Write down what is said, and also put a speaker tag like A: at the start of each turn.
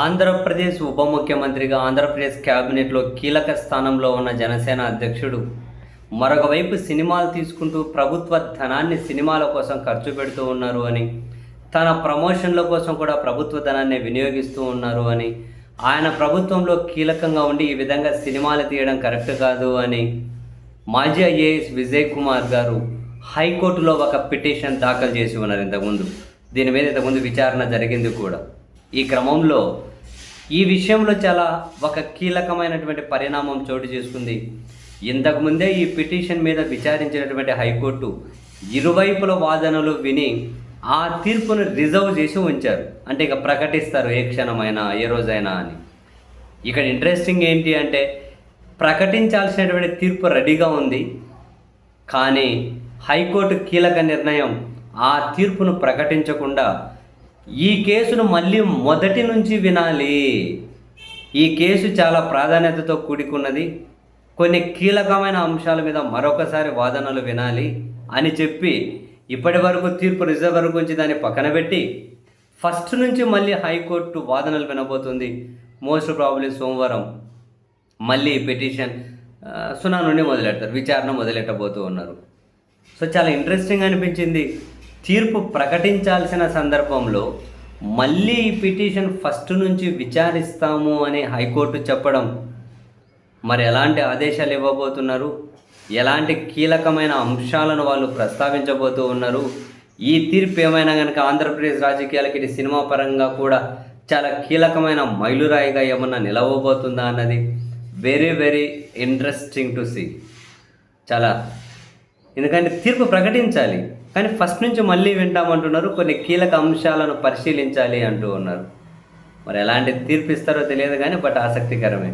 A: ఆంధ్రప్రదేశ్ ఉప ముఖ్యమంత్రిగా ఆంధ్రప్రదేశ్ క్యాబినెట్లో కీలక స్థానంలో ఉన్న జనసేన అధ్యక్షుడు. మరొక వైపు సినిమాలు తీసుకుంటూ ప్రభుత్వ ధనాన్ని సినిమాల కోసం ఖర్చు పెడుతూ ఉన్నారు అని తన ప్రమోషన్ల కోసం కూడా ప్రభుత్వ ధనాన్ని వినియోగిస్తూ ఉన్నారు అని ఆయన ప్రభుత్వంలో కీలకంగా ఉండి ఈ విధంగా సినిమాలు తీయడం కరెక్ట్ కాదు అని మాజీ ఐఏఎస్ విజయ్ కుమార్ గారు హైకోర్టులో ఒక పిటిషన్ దాఖలు చేసి ఉన్నారు ఇంతకుముందు. దీని మీద ఇంతకుముందు విచారణ జరిగింది కూడా. ఈ క్రమంలో ఈ విషయంలో చాలా ఒక కీలకమైనటువంటి పరిణామం చోటు చేసుకుంది. ఇంతకుముందే ఈ పిటిషన్ మీద విచారించినటువంటి హైకోర్టు ఇరువైపుల వాదనలు విని ఆ తీర్పును రిజర్వ్ చేసి ఉంచారు. అంటే ఇక ప్రకటిస్తారు ఏ క్షణమైనా ఏ రోజైనా అని. ఇక్కడ ఇంట్రెస్టింగ్ ఏంటి అంటే ప్రకటించాల్సినటువంటి తీర్పు రెడీగా ఉంది. కానీ హైకోర్టు కీలక నిర్ణయం ఆ తీర్పును ప్రకటించకుండా ఈ కేసును మళ్ళీ మొదటి నుంచి వినాలి. ఈ కేసు చాలా ప్రాధాన్యతతో కూడుకున్నది. కొన్ని కీలకమైన అంశాల మీద మరొకసారి వాదనలు వినాలి అని చెప్పి ఇప్పటి వరకు తీర్పు రిజర్వ్ గురించి దాన్ని పక్కన పెట్టి ఫస్ట్ నుంచి మళ్ళీ హైకోర్టు వాదనలు వినబోతుంది. మోస్ట్ ప్రాబ్లీ సోమవారం మళ్ళీ పిటిషన్ సునా నుండి మొదలెడతారు విచారణ మొదలెట్టబోతూ ఉన్నారు. సో చాలా ఇంట్రెస్టింగ్ అనిపించింది. తీర్పు ప్రకటించాల్సిన సందర్భంలో మళ్ళీ ఈ పిటిషన్ ఫస్ట్ నుంచి విచారిస్తాము అని హైకోర్టు చెప్పడం మరి ఎలాంటి ఆదేశాలు ఇవ్వబోతున్నారు? ఎలాంటి కీలకమైన అంశాలను వాళ్ళు ప్రస్తావించబోతూ ఉన్నారు? ఈ తీర్పు ఏమైనా కనుక ఆంధ్రప్రదేశ్ రాజకీయాలకి ఇది సినిమా పరంగా కూడా చాలా కీలకమైన మైలురాయిగా ఏమన్నా నిలవబోతుందా అన్నది very very interesting to see చాలా ఎందుకంటే తీర్పు ప్రకటించాలి. కానీ ఫస్ట్ నుంచి మళ్ళీ వింటామంటున్నారు కొన్ని కీలక అంశాలను పరిశీలించాలి అంటూ ఉన్నారు. మరి ఎలాంటి తీర్పు ఇస్తారో తెలియదు కానీ బట్ ఆసక్తికరమే.